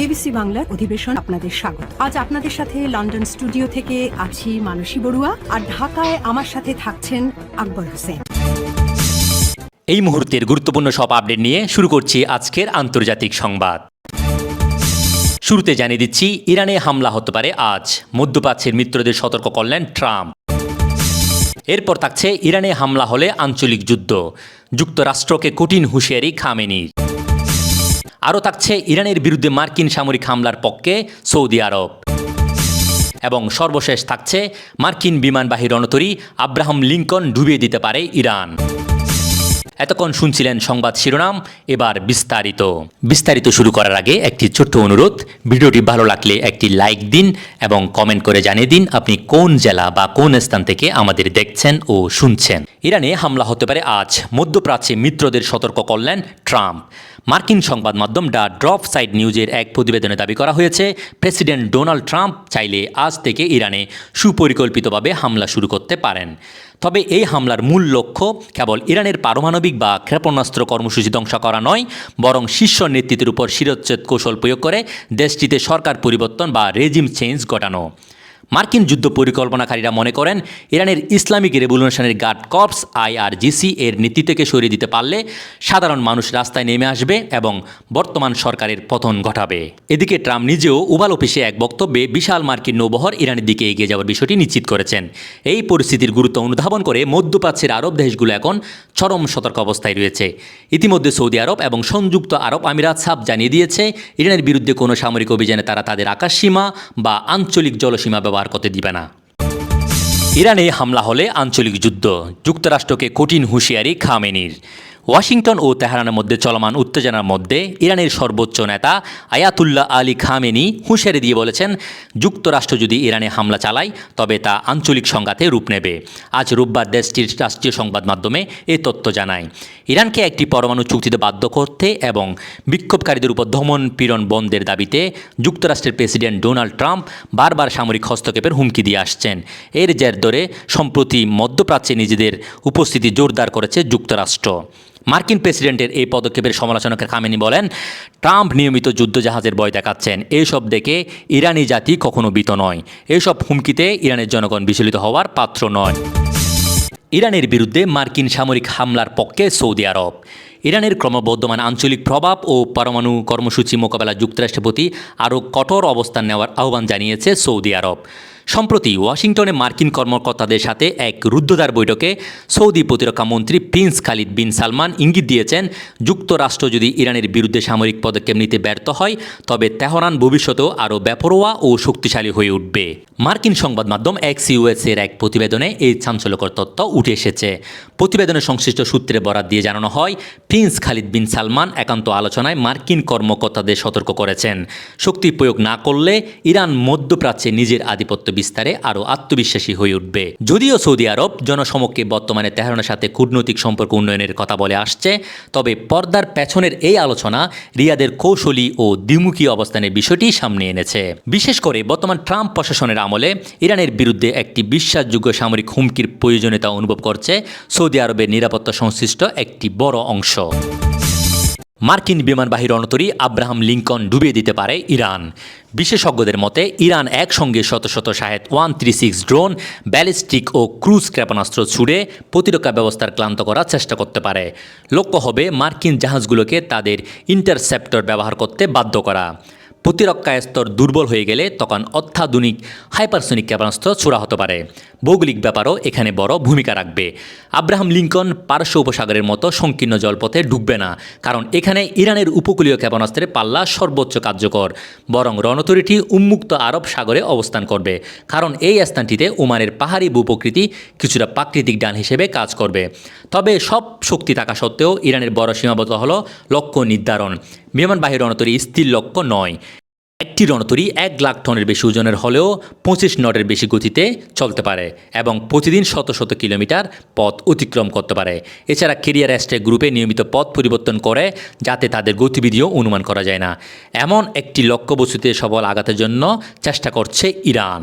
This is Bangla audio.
বিবিসি বাংলার অধিবেশন আপনাদের স্বাগত। আজ আপনাদের সাথে লন্ডন স্টুডিও থেকে আছি মানসী বড়ুয়া আর ঢাকায় আমার সাথে থাকছেন আকবর হোসেন। এই মুহূর্তের গুরুত্বপূর্ণ সব আপডেট নিয়ে শুরু করছি আজকের আন্তর্জাতিক সংবাদ। শুরুতে জানিয়ে দিচ্ছি, ইরানে হামলা হতে পারে আজ। মধ্যপ্রাচ্যের মিত্রদের সতর্ক করলেন ট্রাম্প। এরপর থাকছে, ইরানে হামলা হলে আঞ্চলিক যুদ্ধ। যুক্তরাষ্ট্রকে কঠিন হুঁশিয়ারি খামেনির। আরও থাকছে ইরানের বিরুদ্ধে মার্কিন সামরিক হামলার পক্ষে সৌদি আরব। এবং সর্বশেষ থাকছে মার্কিন বিমানবাহী রণতরী আব্রাহাম লিঙ্কন ডুবিয়ে দিতে পারে ইরান। এতক্ষণ শুনছিলেন সংবাদ শিরোনাম, এবার বিস্তারিত। বিস্তারিত শুরু করার আগে একটি ছোট্ট অনুরোধ, ভিডিওটি ভালো লাগলে একটি লাইক দিন এবং কমেন্ট করে জানিয়ে দিন আপনি কোন জেলা বা কোন স্থান থেকে আমাদের দেখছেন ও শুনছেন। ইরানে হামলা হতে পারে আজ, মধ্যপ্রাচ্যে মিত্রদের সতর্ক করলেন ট্রাম্প। মার্কিন সংবাদ মাধ্যম ডা ড্রপ সাইড নিউজের এক প্রতিবেদনে দাবি করা হয়েছে, প্রেসিডেন্ট ডোনাল্ড ট্রাম্প চাইলে আজ থেকে ইরানে সুপরিকল্পিতভাবে হামলা শুরু করতে পারেন। তবে এই হামলার মূল লক্ষ্য কেবল ইরানের পারমাণবিক বা ক্ষেপণাস্ত্র কর্মসূচি ধ্বংস করা নয়, বরং শীর্ষ নেতৃত্বের উপর শিরোচ্ছেদ কৌশল প্রয়োগ করে দেশটিতে সরকার পরিবর্তন বা রেজিম চেঞ্জ ঘটানো। মার্কিন যুদ্ধ পরিকল্পনাকারীরা মনে করেন, ইরানের ইসলামিক রেভলিউশনের গার্ড কর্পস, আইআরজিসি, এর নীতি থেকে সরিয়ে দিতে পারলে সাধারণ মানুষ রাস্তায় নেমে আসবে এবং বর্তমান সরকারের পতন ঘটাবে। এদিকে ট্রাম্প নিজেও উবাল অফিসে এক বক্তব্যে বিশাল মার্কিন নৌবহর ইরানের দিকে এগিয়ে যাওয়ার বিষয়টি নিশ্চিত করেছেন। এই পরিস্থিতির গুরুত্ব অনুধাবন করে মধ্যপ্রাচ্যের আরব দেশগুলো এখন চরম সতর্ক অবস্থায় রয়েছে। ইতিমধ্যে সৌদি আরব এবং সংযুক্ত আরব আমিরাত সাব জানিয়ে দিয়েছে, ইরানের বিরুদ্ধে কোনো সামরিক অভিযানে তারা তাদের আকাশসীমা বা আঞ্চলিক জলসীমা ব্যবহার করতে দিবে না। ইরানে হামলা হলে আঞ্চলিক যুদ্ধ। যুক্তরাষ্ট্রকে কঠিন হুঁশিয়ারি খামেনির। ওয়াশিংটন ও তেহরানের মধ্যে চলমান উত্তেজনার মধ্যে ইরানের সর্বোচ্চ নেতা আয়াতুল্লাহ আলী খামেনি হুঁশিয়ারি দিয়ে বলেছেন, যুক্তরাষ্ট্র যদি ইরানে হামলা চালায়, তবে তা আঞ্চলিক সংঘাতে রূপ নেবে। আজ রোববার দেশটির রাষ্ট্রীয় সংবাদ মাধ্যমে এ তথ্য জানায়। ইরানকে একটি পরমাণু চুক্তিতে বাধ্য করতে এবং বিক্ষোভকারীদের উপর দমন পীড়ন বন্ধের দাবিতে যুক্তরাষ্ট্রের প্রেসিডেন্ট ডোনাল্ড ট্রাম্প বারবার সামরিক হস্তক্ষেপের হুমকি দিয়ে আসছেন। এর জের ধরে, সম্প্রতি মধ্যপ্রাচ্যে নিজেদের উপস্থিতি জোরদার করেছে যুক্তরাষ্ট্র। মার্কিন প্রেসিডেন্টের এই পদক্ষেপের সমালোচনাকে খামেনি বলেন, ট্রাম্প নিয়মিত যুদ্ধজাহাজের ভয় দেখাচ্ছেন। এইসব দেখে ইরানি জাতি কখনো বিত নয়। এইসব হুমকিতে ইরানের জনগণ বিচলিত হওয়ার পাত্র নয়। ইরানের বিরুদ্ধে মার্কিন সামরিক হামলার পক্ষে সৌদি আরব। ইরানের ক্রমবর্ধমান আঞ্চলিক প্রভাব ও পরমাণু কর্মসূচি মোকাবেলা যুক্তরাষ্ট্রের প্রতি আরও কঠোর অবস্থান নেওয়ার আহ্বান জানিয়েছে সৌদি আরব। সম্প্রতি ওয়াশিংটনে মার্কিন কর্মকর্তাদের সাথে এক রুদ্ধদ্বার বৈঠকে সৌদি প্রতিরক্ষা মন্ত্রী প্রিন্স খালিদ বিন সালমান ইঙ্গিত দিয়েছেন, যুক্তরাষ্ট্র যদি ইরানের বিরুদ্ধে সামরিক পদক্ষেপ নিতে ব্যর্থ হয়, তবে তেহরান ভবিষ্যতেও আরও বেপরোয়া ও শক্তিশালী হয়ে উঠবে। মার্কিন সংবাদ মাধ্যম এক্স ইউএস এর এক প্রতিবেদনে এই চাঞ্চল্যকর তথ্য উঠে এসেছে। প্রতিবেদনে সংশ্লিষ্ট সূত্রে বরাত দিয়ে জানানো হয়, প্রিন্স খালিদ বিন সালমান একান্ত আলোচনায় মার্কিন কর্মকর্তাদের সতর্ক করেছেন। শক্তি প্রয়োগ না করলে ইরান মধ্যপ্রাচ্যে নিজের আধিপত্য বিস্তারে আরও আত্মবিশ্বাসী হয়ে উঠবে। যদিও সৌদি আরব জনসমক্ষে বর্তমানে তেহরানের সাথে কূটনৈতিক সম্পর্ক উন্নয়নের কথা বলে আসছে, তবে পর্দার পেছনের এই আলোচনা রিয়াদের কৌশলী ও দ্বিমুখী অবস্থানের বিষয়টি সামনে এনেছে। বিশেষ করে বর্তমান ট্রাম্প প্রশাসনের আমলে ইরানের বিরুদ্ধে একটি বিশ্বাসযোগ্য সামরিক হুমকির প্রয়োজনীয়তা অনুভব করছে সৌদি আরবের নিরাপত্তা সংশ্লিষ্ট একটি বড় অংশ। মার্কিন বিমানবাহী রণতরী আব্রাহাম লিঙ্কন ডুবিয়ে দিতে পারে ইরান। বিশেষজ্ঞদের মতে, ইরান একসঙ্গে শত শত Shahed one three six drone, ballistic ও ক্রুজ ক্ষেপণাস্ত্র ছুড়ে প্রতিরক্ষা ব্যবস্থার ক্লান্ত করার চেষ্টা করতে পারে। লক্ষ্য হবে মার্কিন জাহাজগুলোকে তাদের ইন্টারসেপ্টর ব্যবহার করতে বাধ্য করা। প্রতিরক্ষা স্তর দুর্বল হয়ে গেলে তখন অত্যাধুনিক হাইপারসোনিক ক্ষেপণাস্ত্র ছোড়া হতে পারে। ভৌগোলিক ব্যাপারও এখানে বড় ভূমিকা রাখবে। আব্রাহাম লিঙ্কন পারস্য উপসাগরের মতো সংকীর্ণ জলপথে ঢুকবে না, কারণ এখানে ইরানের উপকূলীয় ক্ষেপণাস্ত্রের পাল্লা সর্বোচ্চ কার্যকর, বরং রণতরীটি উন্মুক্ত আরব সাগরে অবস্থান করবে, কারণ এই স্থানটিতে ওমানের পাহাড়ি ভূপ্রকৃতি কিছুটা প্রাকৃতিক ডান হিসেবে কাজ করবে। তবে সব শক্তি থাকা সত্ত্বেও ইরানের বড় সীমাবদ্ধ হল লক্ষ্য নির্ধারণ। বিমানবাহী রণতরী স্থির লক্ষ্য নয়। একটি রণতরী এক লাখ টনের বেশি ওজনের হলেও পঁচিশ নটের বেশি গতিতে চলতে পারে এবং প্রতিদিন শত শত কিলোমিটার পথ অতিক্রম করতে পারে। এছাড়া কেরিয়ার অ্যাস্ট্রে গ্রুপে নিয়মিত পথ পরিবর্তন করে যাতে তাদের গতিবিধিও অনুমান করা যায় না। এমন একটি লক্ষ্যবস্তুতে সবল আঘাতের জন্য চেষ্টা করছে ইরান।